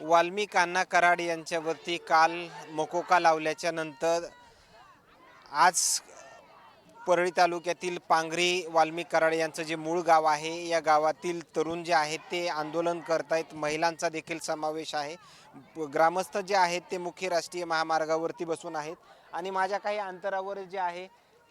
वाल्मिक अण्णा कराड यांच्यावरती काल मकोका लावल्याच्या नंतर आज परळी तालुक्यातील पांगरी वाल्मिक कराड यांचं जे मूळ गाव आहे या गावातील तरुण जे आहेत ते आंदोलन करत आहेत महिलांचा देखील समावेश आहे. ग्रामस्थ जे आहेत ते मुख्य राष्ट्रीय महामार्गावरती बसून आहेत. आणि माझ्या काही अंतरावर जे आहे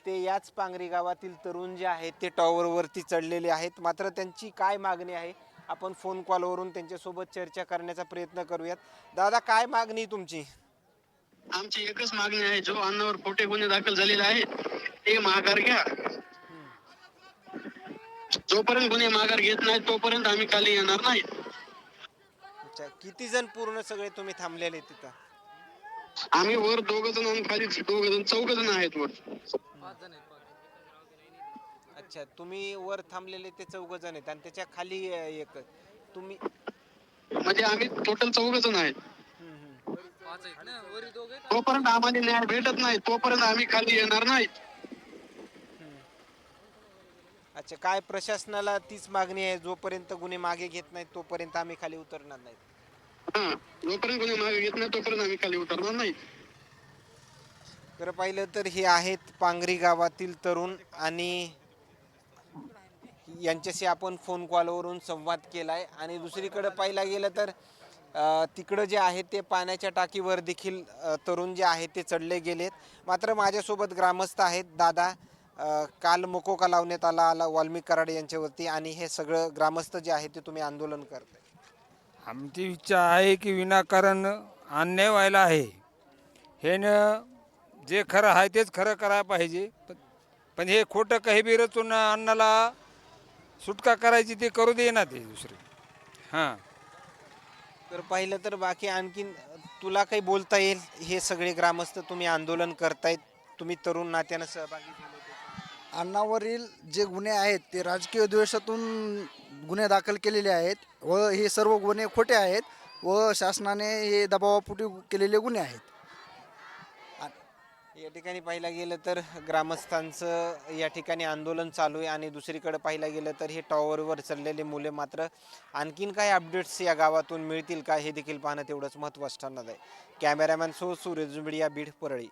ते याच पांगरी गावातील तरुण जे आहेत ते टॉवरवरती चढलेले आहेत. मात्र त्यांची काय मागणी आहे आपण फोन कॉलवरून त्यांच्यासोबत चर्चा करण्याचा प्रयत्न करूयात. दादा काय मागणी आहे तुमची? आमची एकच मागणी आहे. जो अन्नावर खोटे गुन्हे दाखल झालेले आहेत ते माघार घ्या. जोपर्यंत गुन्हे माघार घेत नाहीत तोपर्यंत आम्ही खाली येणार नाही. अच्छा किती जण पूर्ण सगळे तुम्ही थांबलेले तिथं? आम्ही वर दोघ जण आणि खाली दोघ जण चौघ जण आहेत वर. अच्छा तुम्ही वर थांबलेले ते चौघ जण आहेत आणि त्याच्याखाली अं, एक तुम्ही म्हणजे आम्ही टोटल चौघ जण आहेत. हम्म, हम्म. तोपर्यंत आम्हाला न्याय भेटत नाही तोपर्यंत आम्ही खाली येणार नाहीत अच्छा काय प्रशासनाला तीच मागणी आहे जोपर्यंत गुन्हे मागे घेत नाहीत तोपर्यंत आम्ही खाली उतरणार नाहीत? हा जोपर्यंत गुन्हे मागे घेत नाही तोपर्यंत आम्ही खाली उतरणार नाही. तर पाहिलं तर हे आहेत पांगरी गावातील तरुण आणि यांच्याशी आपण फोन कॉलवरून संवाद केला आहे आणि दुसरीकडं पाहिला गेलं तर तिकडं जे आहे ते पाण्याच्या टाकीवर देखील तरुण जे आहे ते चढले गेलेत. मात्र माझ्यासोबत ग्रामस्थ आहेत. दादा काल मोकोका लावण्यात आला आला वाल्मिक कराड यांच्यावरती. आणि हे सगळं ग्रामस्थ जे आहे ते तुम्ही आंदोलन करताय. आमची इच्छा आहे की विनाकारण अन्याय व्हायला आहे. हे न जे खरं आहे तेच खरं करायला पाहिजे. पण पण हे खोटं काही बी रचून अन्नाला सुटका करायची ते करू दे ना ते दुसरे. हां. तर पाहिलं तर बाकी आणखीन तुला काही बोलता येईल? हे सगळे ग्रामस्थ तुम्ही आंदोलन करतायत. तुम्ही तरुण नात्यानं सहभागी झाले. अण्णावरील जे गुन्हे आहेत ते राजकीय द्वेषातून गुन्हे दाखल केलेले आहेत व हे सर्व गुन्हे खोटे आहेत व शासनाने हे दबावापोटी केलेले गुन्हे आहेत. या ठिकाणी पाहिलं गेलं तर ग्रामस्थांचं या ठिकाणी आंदोलन चालू आहे आणि दुसरीकडे पाहिलं गेलं तर हे टॉवरवर चढलेले मुले मात्र आणखीन काही अपडेट्स या गावातून मिळतील का हे देखील पाहणं तेवढंच महत्त्वाचं ठरणार आहे. Cameraman so Suraj media Beed Parli.